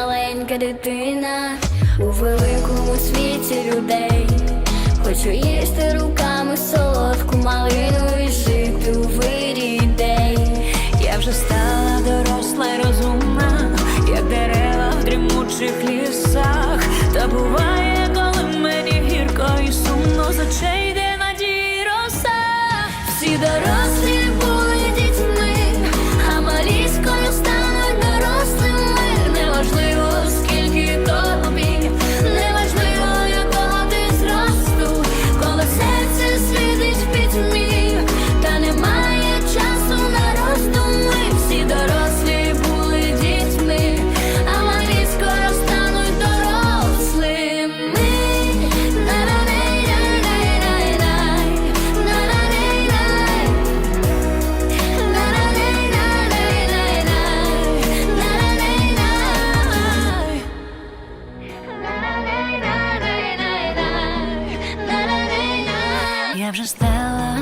маленька дитина у великому світі людей. Хочу їсти руками солодку малину і жити у вирі ідей. Я вже стала доросла й розумна, як дерева в дрімучих лісах. Та буває, коли мені гірко і сумно з очей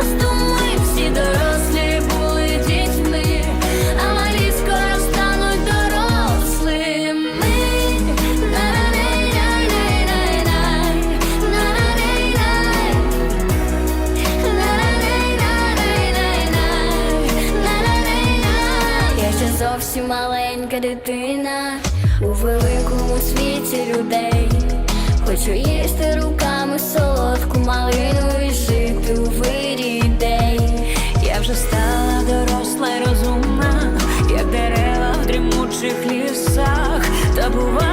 Всі дорослі були дітьми, а малі скоро стануть дорослими. Я ще зовсім маленька дитина у великому світі людей. Хочу їсти руками солодку в лісах. Та буває,